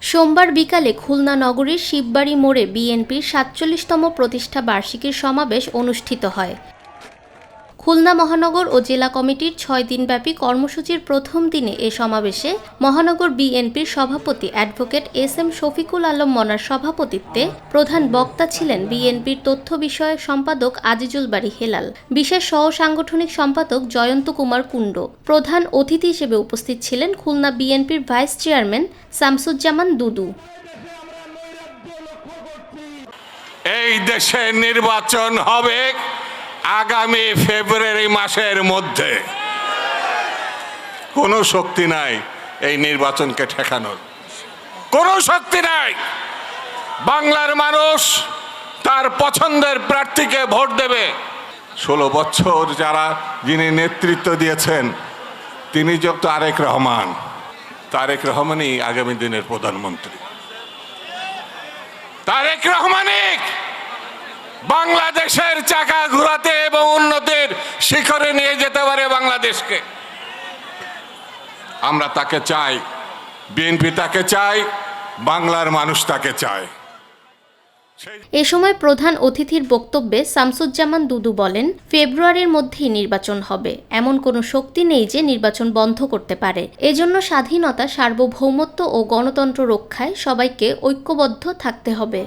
সোমবার বিকালে খুলনা নগরীর শিববাড়ি মোড়ে বিএনপির সাতচল্লিশতম প্রতিষ্ঠা বার্ষিকীর সমাবেশ অনুষ্ঠিত হয়। খুলনা মহানগর ও জেলা কমিটির ছয় দিনব্যাপী কর্মসূচির প্রথম দিনে এ সমাবেশে মহানগর বিএনপির সভাপতি advocate S M Shafiqul Alam মনার সভাপতিত্বে প্রধান বক্তা ছিলেন বিএনপির তথ্য বিষয়ক সম্পাদক আজিজুল বাড়ি হেলাল, বিশেষ সহ সাংগঠনিক সম্পাদক জয়ন্ত কুমার কুণ্ড, প্রধান অতিথি হিসেবে উপস্থিত ছিলেন খুলনা বিএনপির ভাইস চেয়ারম্যান শামসুজ্জামান দুদু। এই দেশে নির্বাচন হবে আগামী ফেব্রুয়ারি মাসের মধ্যে কোনো শক্তি নাই এই নির্বাচনকে ঠেকানোর। কোনো শক্তি নাই। বাংলার মানুষ তার পছন্দের প্রার্থীকে ভোট দেবে। ষোলো বছর যারা যিনি নেতৃত্ব দিয়েছেন, তিনি যত তারেক রহমান। তারেক রহমানই আগামী দিনের প্রধানমন্ত্রী। তারেক রহমানই বাংলাদেশের চাকা শিখরে নিয়ে যেতে পারে বাংলাদেশকে। আমরা তাকে চাই, বিএনপি তাকে চাই, বাংলার মানুষ তাকে চায়। এ সময় প্রধান অতিথির বক্তব্যে শামসুজ্জামান দুদু বলেন, ফেব্রুয়ারির মধ্যেই নির্বাচন হবে। এমন কোনো শক্তি নেই যে নির্বাচন বন্ধ করতে পারে। এজন্য স্বাধীনতা, সার্বভৌমত্ব ও গণতন্ত্র রক্ষায় সবাইকে ঐক্যবদ্ধ থাকতে হবে।